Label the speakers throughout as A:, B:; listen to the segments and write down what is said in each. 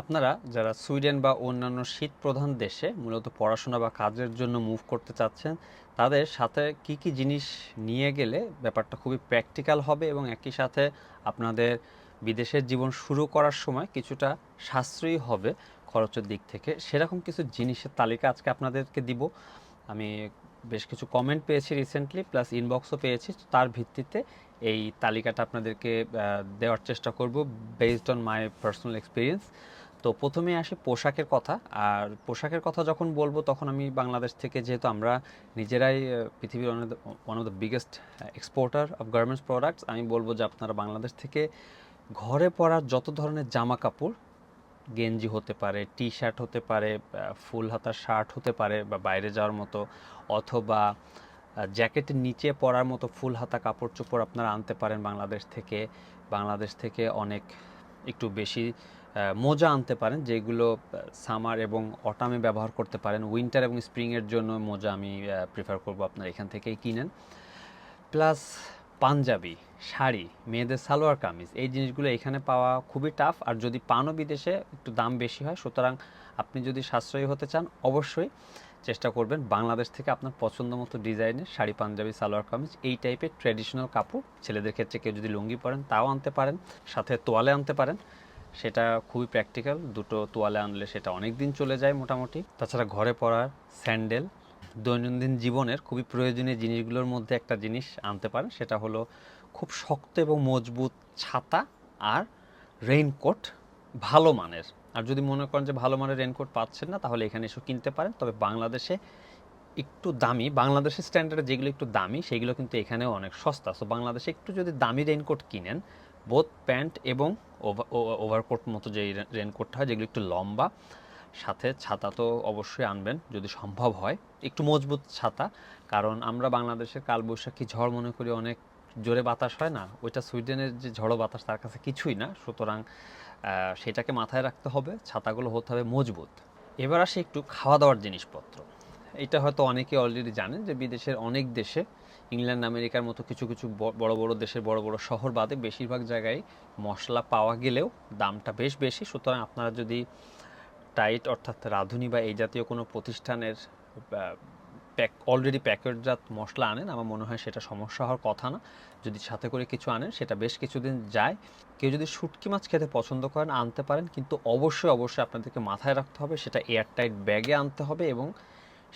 A: আপনারা যারা সুইডেন বা অন্যান্য শীত প্রধান দেশে মূলত পড়াশোনা বা কাজের জন্য মুভ করতে চাচ্ছেন, তাদের সাথে কি কি জিনিস নিয়ে গেলে ব্যাপারটা খুবই প্র্যাকটিক্যাল হবে এবং একই সাথে আপনাদের বিদেশের জীবন শুরু করার সময় কিছুটা সাশ্রয়ী হবে খরচের দিক থেকে? সেরকম কিছু জিনিসের তালিকা আজকে আপনাদেরকে দিব। আমি বেশ কিছু কমেন্ট পেয়েছি রিসেন্টলি প্লাস ইনবক্সও পেয়েছি। তার ভিত্তিতে এই তালিকাটা আপনাদেরকে দেওয়ার চেষ্টা করব based on my personal experience তো প্রথমে আসি পোশাকের কথা। আর পোশাকের কথা যখন বলব তখন আমি বাংলাদেশ থেকে যেহেতু আমরা নিজেরাই পৃথিবীর one of the biggest exporter of garments products আমি বলব যে আপনারা বাংলাদেশ থেকে ঘরে পরার যত ধরনের জামা কাপড় গেঞ্জি হতে পারে টি শার্ট হতে পারে ফুল হাতার শার্ট হতে পারে বা বাইরে যাওয়ার মতো, অথবা জ্যাকেটের নিচে পরার মতো ফুল হাতা কাপড় চোপড় আপনারা আনতে পারেন বাংলাদেশ থেকে। বাংলাদেশ থেকে অনেক একটু বেশি মোজা আনতে পারেন, যেগুলো সামার এবং অটামে ব্যবহার করতে পারেন। উইন্টার এবং স্প্রিংয়ের জন্য মোজা আমি প্রিফার করব আপনারা এখান থেকেই কিনেন। প্লাস পাঞ্জাবি, শাড়ি, মেয়েদের সালোয়ার কামিজ, এই জিনিসগুলো এখানে পাওয়া খুবই টাফ আর যদি পানও বিদেশে একটু দাম বেশি হয়, সুতরাং আপনি যদি সাশ্রয়ী হতে চান, অবশ্যই চেষ্টা করবেন বাংলাদেশ থেকে আপনার পছন্দ মতো ডিজাইনের শাড়ি, পাঞ্জাবি, সালোয়ার কামিজ, এই টাইপের ট্র্যাডিশনাল কাপড়। ছেলেদের ক্ষেত্রে কেউ যদি লুঙ্গি পরেন, তাও আনতে পারেন, সাথে তোয়ালে আনতে পারেন। সেটা খুবই প্র্যাকটিক্যাল দুটো তোয়ালে আনলে সেটা অনেক দিন চলে যায় মোটামুটি। তাছাড়া ঘরে পরার স্যান্ডেল, দৈনন্দিন জীবনের খুবই প্রয়োজনীয় জিনিসগুলোর মধ্যে একটা জিনিস আনতে পারেন, সেটা হলো খুব শক্ত এবং মজবুত ছাতা আর রেইনকোট ভালো মানের। আর যদি মনে করেন যে ভালো মানের রেইনকোট পাচ্ছেন না, তাহলে এখানে এসে কিনতে পারেন। তবে বাংলাদেশে একটু দামি, বাংলাদেশের স্ট্যান্ডার্ডে যেগুলো একটু দামি, সেগুলো কিন্তু এখানেও অনেক সস্তা। সো বাংলাদেশে একটু যদি দামি রেইনকোট কিনেন বোথ প্যান্ট এবং ওভারকোট মতো যে রেনকোটটা হয়, যেগুলো একটু লম্বা, সাথে ছাতা তো অবশ্যই আনবেন যদি সম্ভব হয়। একটু মজবুত ছাতা, কারণ আমরা বাংলাদেশের কালবৈশাখী ঝড় মনে করি অনেক জোরে বাতাস হয় না, ওইটা সুইডেনের যে ঝড়ো বাতাস তার কাছে কিছুই না, সুতরাং সেটাকে মাথায় রাখতে হবে, ছাতাগুলো হতে হবে মজবুত। এবার আসি একটু খাওয়া দাওয়ার জিনিসপত্র। এটা হয়তো অনেকে অলরেডি জানেন যে বিদেশের অনেক দেশে ইংল্যান্ড, আমেরিকার মতো কিছু কিছু বড় বড় দেশের বড় বড় শহর বাদে বেশিরভাগ জায়গায় মশলা পাওয়া গেলেও দামটা বেশ বেশি। সুতরাং আপনারা যদি টাইট অর্থাৎ রাঁধুনি বা এই জাতীয় কোনো প্রতিষ্ঠানের প্যাক অলরেডি প্যাকেটজাত মশলা আনেন, আমার মনে হয় সেটা সমস্যা হওয়ার কথা না। যদি সাথে করে কিছু আনেন, সেটা বেশ কিছুদিন যায়। কেউ যদি শুটকি মাছ খেতে পছন্দ করেন, আনতে পারেন, কিন্তু অবশ্যই অবশ্যই আপনাদেরকে মাথায় রাখতে হবে, সেটা এয়ারটাইট ব্যাগে আনতে হবে এবং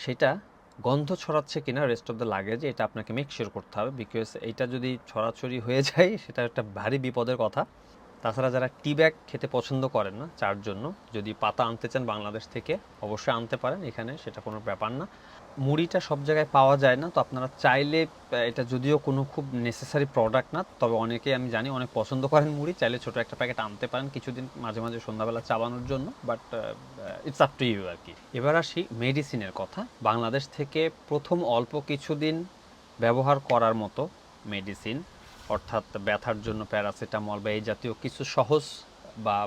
A: সেটা গন্ধ ছড়াচ্ছে কিনা রেস্ট অফ দ্য লাগেজ এটা আপনাকে মেক শিওর করতে হবে বিকজ এটা যদি ছড়াছড়ি হয়ে যায়, সেটা একটা ভারী বিপদের কথা। তাছাড়া যারা টি ব্যাগ খেতে পছন্দ করেন না, চার জন্য, যদি পাতা আনতে চান বাংলাদেশ থেকে, অবশ্যই আনতে পারেন, এখানে সেটা কোনো ব্যাপার না। মুড়িটা সব জায়গায় পাওয়া যায় না, তো আপনারা চাইলে এটা যদিও কোনো খুব নেসেসারি প্রোডাক্ট না, তবে অনেকে আমি জানি অনেক পছন্দ করেন মুড়ি, চাইলে ছোট একটা প্যাকেট আনতে পারেন কিছুদিন মাঝে মাঝে সন্ধ্যাবেলা চাবানোর জন্য but it's up to you আর কি এবার আসি মেডিসিনের কথা। বাংলাদেশ থেকে প্রথম অল্প কিছুদিন ব্যবহার করার মতো মেডিসিন অর্থাৎ ব্যথার জন্য প্যারাসিটামল বা এই জাতীয় কিছু সহজ বা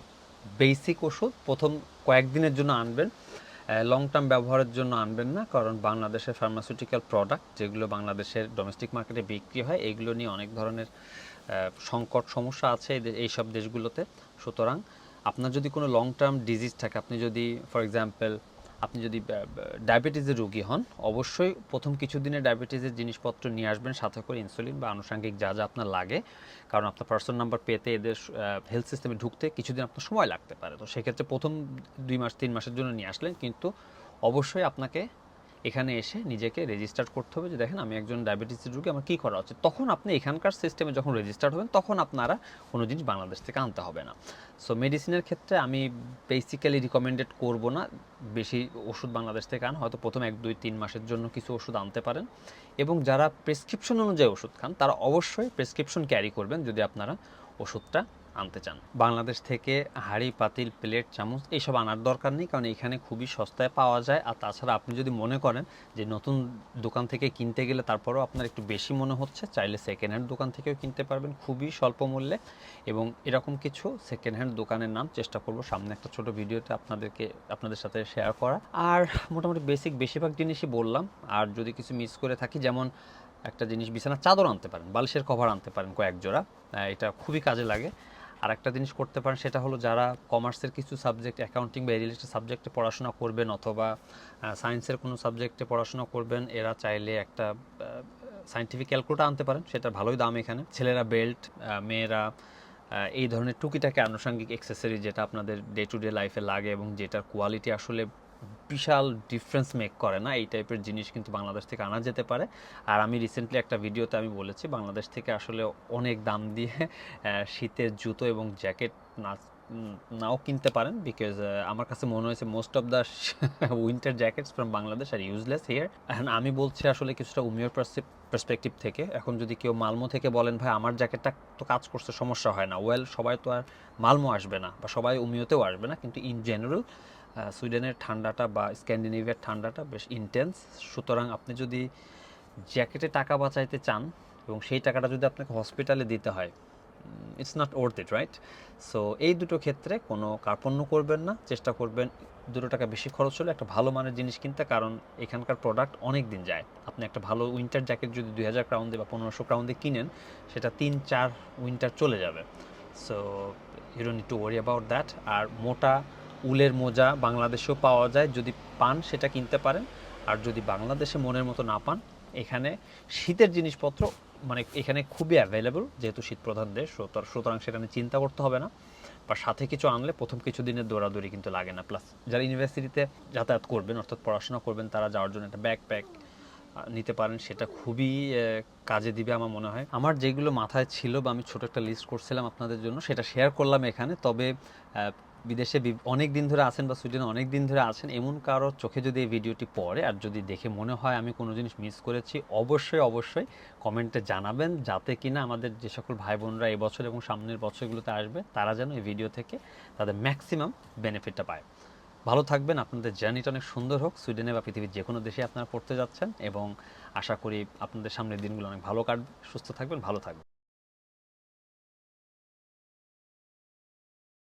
A: বেসিক ওষুধ প্রথম কয়েকদিনের জন্য আনবেন। লং টার্ম ব্যবহারের জন্য আনবেন না, কারণ বাংলাদেশের ফার্মাসিউটিক্যাল প্রোডাক্ট যেগুলো বাংলাদেশের ডোমেস্টিক মার্কেটে বিক্রি হয়, এগুলো নিয়ে অনেক ধরনের সংকট সমস্যা আছে এই সব দেশগুলোতে। সুতরাং আপনার যদি কোনো লং টার্ম ডিজিজ থাকে, আপনি যদি ফর এক্সাম্পল আপনি যদি ডায়াবেটিসের রোগী হন, অবশ্যই প্রথম কিছু দিনে ডায়াবেটিসের জিনিসপত্র নিয়ে আসবেন, সাথে করে ইনসুলিন বা আনুষঙ্গিক যা যা আপনার লাগে। কারণ আপনার পার্সোনাল নাম্বার পেতে এদের হেলথ সিস্টেমে ঢুকতে কিছুদিন আপনার সময় লাগতে পারে। তো সেক্ষেত্রে প্রথম দুই মাস, তিন মাসের জন্য নিয়ে আসলেন, কিন্তু অবশ্যই আপনাকে এখানে এসে নিজেকে রেজিস্টার করতে হবে যে দেখেন আমি একজন ডায়াবেটিসের রোগী, আমার কী করা উচিত? তখন আপনি এখানকার সিস্টেমে যখন রেজিস্টার হবেন, তখন আপনারা কোনো জিনিস বাংলাদেশ থেকে আনতে হবে না। সো মেডিসিনের ক্ষেত্রে আমি বেসিক্যালি রিকমেন্ডেড করব না। বেশি ওষুধ বাংলাদেশ থেকে আন, হয়তো প্রথম এক, দুই, তিন মাসের জন্য কিছু ওষুধ আনতে পারেন। এবং যারা প্রেসক্রিপশন অনুযায়ী ওষুধ খান, তারা অবশ্যই প্রেসক্রিপশন ক্যারি করবেন যদি আপনারা ওষুধটা আনতে চান? বাংলাদেশ থেকে হাঁড়ি, পাতিল, প্লেট, চামচ এইসব আনার দরকার নেই, কারণ এখানে খুবই সস্তায় পাওয়া যায়। আর তাছাড়া আপনি যদি মনে করেন যে নতুন দোকান থেকে কিনতে গেলে তারপরেও আপনার একটু বেশি মনে হচ্ছে, চাইলে সেকেন্ড হ্যান্ড দোকান থেকেও কিনতে পারবেন খুবই স্বল্প মূল্যে। এবং এরকম কিছু সেকেন্ড হ্যান্ড দোকানের নাম চেষ্টা করব সামনে একটা ছোট ভিডিওতে আপনাদেরকে, আপনাদের সাথে শেয়ার করা। আর মোটামুটি বেসিক বেশিরভাগ জিনিসই বললাম, আর যদি কিছু মিস করে থাকি, যেমন একটা জিনিস বিছানার চাদর আনতে পারেন, বালিশের কভার আনতে পারেন কয়েক জোড়া এটা খুবই কাজে লাগে। আর একটা জিনিস করতে পারেন, সেটা হলো যারা কমার্সের কিছু সাবজেক্ট অ্যাকাউন্টিং বা রিলেটেড সাবজেক্টে পড়াশোনা করবেন অথবা সায়েন্সের কোনো সাবজেক্টে পড়াশোনা করবেন, এরা চাইলে একটা সায়েন্টিফিক ক্যালকুলেটার আনতে পারেন, সেটা ভালোই দাম এখানে। ছেলেরা বেল্ট মেয়েরা এই ধরনের টুকিটাকে আনুষঙ্গিক এক্সেসরি যেটা আপনাদের ডে টু ডে লাইফে লাগে এবং যেটার কোয়ালিটি আসলে বিশাল ডিফারেন্স মেক করে না? এই টাইপের জিনিস কিন্তু বাংলাদেশ থেকে আনা যেতে পারে। আর আমি রিসেন্টলি একটা ভিডিওতে আমি বলেছি, বাংলাদেশ থেকে আসলে অনেক দাম দিয়ে শীতের জুতো এবং জ্যাকেট না, নাও কিনতে পারেন। বিকজ আমার কাছে মনে হয়েছে most of the winter jackets from Bangladesh are useless here আমি বলছি আসলে কিছুটা উমিয়র পার্সপেক্টিভ থেকে। এখন যদি কেউ মালমো থেকে বলেন, ভাই, আমার জ্যাকেটটা তো কাজ করতে সমস্যা হয় না। ওয়েল সবাই তো আর মালমো আসবে না, বা সবাই উমিয়তেও আসবে না। কিন্তু ইন জেনারেল সুইডেনের ঠান্ডাটা বা স্ক্যান্ডিনেভিয়ার ঠান্ডাটা বেশ ইন্টেন্স সুতরাং আপনি যদি জ্যাকেটে টাকা বাঁচাইতে চান এবং সেই টাকাটা যদি আপনাকে হসপিটালে দিতে হয় it's not worth it right so এই দুটো ক্ষেত্রে কোনো কার্পণ্য করবেন না, চেষ্টা করবেন দুটো টাকা বেশি খরচ হলে একটা ভালো মানের জিনিস কিনতে, কারণ এখানকার প্রোডাক্ট অনেক দিন যায়। আপনি একটা ভালো উইন্টার জ্যাকেট যদি দুই হাজার ক্রাউন দিয়ে বা পনেরোশো ক্রাউন দিয়ে কিনেন, সেটা তিন, চার উইন্টার চলে যাবে। So you don't need to worry about that আর মোটা উলের মোজা বাংলাদেশেও পাওয়া যায়। যদি পান, সেটা কিনতে পারেন। আর যদি বাংলাদেশে মনের মতো না পান, এখানে শীতের জিনিসপত্র মানে এখানে খুবই অ্যাভেলেবল যেহেতু শীত প্রধান দেশ, সুতরাং- সেটা নিয়ে চিন্তা করতে হবে না। বা সাথে কিছু আনলে প্রথম কিছু দিনের দৌড়াদৌড়ি কিন্তু লাগে না। প্লাস যারা ইউনিভার্সিটিতে যাতায়াত করবেন, অর্থাৎ পড়াশোনা করবেন, তারা যাওয়ার জন্য একটা ব্যাকপ্যাক নিতে পারেন। সেটা খুবই কাজে দিবে আমার মনে হয়। আমার যেগুলো মাথায় ছিল বা আমি ছোট একটা লিস্ট করছিলাম আপনাদের জন্য, সেটা শেয়ার করলাম এখানে। তবে বিদেশে অনেক দিন ধরে আছেন বা সুইডেনে অনেক দিন ধরে আছেন, এমন কারও চোখে যদি এই ভিডিওটি পড়ে আর যদি দেখে মনে হয় আমি কোনো জিনিস মিস করেছি, অবশ্যই অবশ্যই কমেন্টে জানাবেন যাতে কিনা আমাদের যে সকল ভাই বোনরা এবছর এবং সামনের বছরগুলোতে আসবে, তারা যেন এই ভিডিও থেকে তাদের ম্যাক্সিমাম বেনিফিটটা পায়। ভালো থাকবেন, আপনাদের জার্নিটা অনেক সুন্দর হোক। সুইডেনে বা পৃথিবীর যে কোনো দেশে আপনারা পড়তে যাচ্ছেন এবং আশা করি আপনাদের সামনের দিনগুলো অনেক ভালো কাটবে। সুস্থ থাকবেন, ভালো থাকবেন।